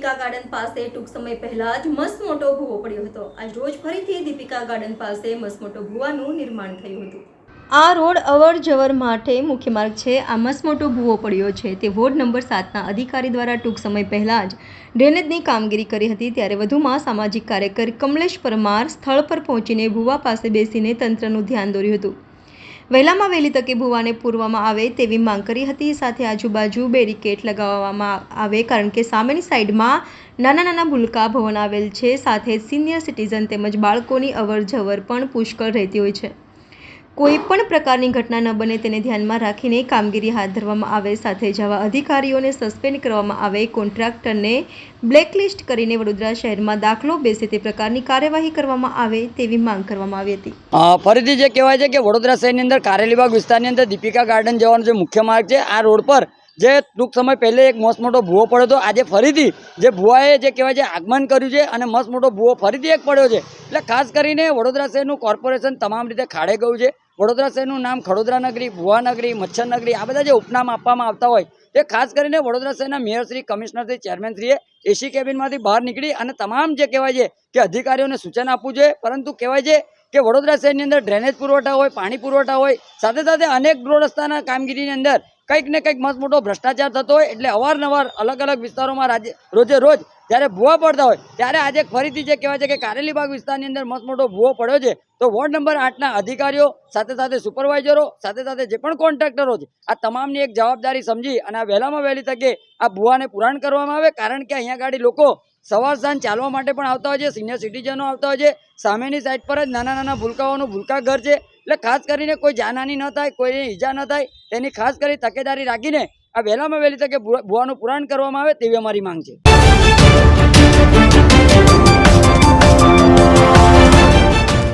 પાસે ટૂંક સમય પહેલા જ મસ્ત મોટો ભૂવો પડ્યો હતો. આજ રોજ ફરીથી દીપિકા ગાર્ડન પાસે મસ્ત મોટો ભૂવાનું નિર્માણ થયું હતું. આ રોડ અવર જવર માટે મુખ્ય માર્ગ છે. આ મસ્ત મોટો ભૂવો પડ્યો છે. તે વોર્ડ નંબર સાતના અધિકારી દ્વારા ટૂંક સમય પહેલાં જ ડ્રેનેજની કામગીરી કરી હતી. ત્યારે વધુમાં સામાજિક કાર્યકર કમલેશ પરમાર સ્થળ પર પહોંચીને ભૂવા પાસે બેસીને તંત્રનું ધ્યાન દોર્યું હતું. વહેલામાં વહેલી તકે ભૂવાને પૂરવામાં આવે તેવી માંગ કરી હતી. સાથે આજુબાજુ બેરિકેટ લગાવવામાં આવે કારણ કે સામેની સાઈડમાં નાના નાના ભૂલકા ભવન આવેલ છે. સાથે સિનિયર સિટીઝન તેમજ બાળકોની અવર જવર પણ પુષ્કળ રહેતી હોય છે. કોઈ પણ પ્રકારની ઘટના ન બને તેને ધ્યાનમાં રાખીને કામગીરી હાથ ધરવામાં આવે, સાથે જ આવા અધિકારીઓને સસ્પેન્ડ કરવામાં આવે, કોન્ટ્રાક્ટરને બ્લેકલિસ્ટ કરીને વડોદરા શહેરમાં દાખલો બેસે તે પ્રકારની કાર્યવાહી કરવામાં આવે તેવી માંગ કરવામાં આવી હતી. ફરીથી જે કહેવાય છે કે વડોદરા શહેરની અંદર કારેલીબાગ વિસ્તારની અંદર દીપિકા ગાર્ડન જવાનો જે મુખ્ય માર્ગ છે, આ રોડ પર જે ટૂંક સમય પહેલે એક મસ્ત મોટો ભૂવો પડ્યો હતો. આજે ફરીથી જે ભૂવાએ જે કહેવાય છે આગમન કર્યું છે અને મસ્ત મોટો ભૂવો ફરીથી એક પડ્યો છે. એટલે ખાસ કરીને વડોદરા શહેરનું કોર્પોરેશન તમામ રીતે ખાડે ગયું છે. વડોદરા શહેરનું નામ ખડોદરા નગરી, ભુવા નગરી, મચ્છર નગરી આ બધા જે ઉપનામ આપવામાં આવતા હોય એ ખાસ કરીને વડોદરા શહેરના મેયરશ્રી કમિશનરશ્રી ચેરમેનશ્રીએ એસી કેબિનમાંથી બહાર નીકળી અને તમામ જે કહેવાય છે કે અધિકારીઓને સૂચન આપવું જોઈએ. પરંતુ કહેવાય છે કે વડોદરા શહેરની અંદર ડ્રેનેજ પુરવઠા હોય, પાણી પુરવઠા હોય, સાથે સાથે અનેક રોડ રસ્તાના કામગીરીની અંદર કંઈક ને કંઈક મસ્ત મોટો ભ્રષ્ટાચાર થતો હોય એટલે અવારનવાર અલગ અલગ વિસ્તારોમાં રાજ્ય રોજે રોજ જ્યારે ભૂવા પડતા હોય, ત્યારે આજે ફરીથી જે કહેવાય છે કે કારેલીબાગ વિસ્તારની અંદર મસ્ત મોટો ભૂવો પડ્યો છે, તો વોર્ડ નંબર આઠના અધિકારીઓ, સાથે સાથે સુપરવાઇઝરો, સાથે સાથે જે પણ કોન્ટ્રાક્ટરો છે, આ તમામની એક જવાબદારી સમજી અને આ વહેલામાં વહેલી તકે આ ભૂવાને પુરાણ કરવામાં આવે, કારણ કે અહીંયા ગાડી લોકો સવાર સાંજ ચાલવા માટે પણ આવતા હોય છે, સિનિયર સિટીઝનો આવતા હોય છે, સામેની સાઈડ પર જ નાના નાના ભૂલકાઓનું ભૂલકા ઘર છે એટલે ખાસ કરીને કોઈ જાનહાની ન થાય, કોઈને ઈજા ન થાય, તેની ખાસ કરી તકેદારી રાખીને આ વહેલામાં વહેલી તકે ભુવાનું પુરાણ કરવામાં આવે તેવી અમારી માંગ છે.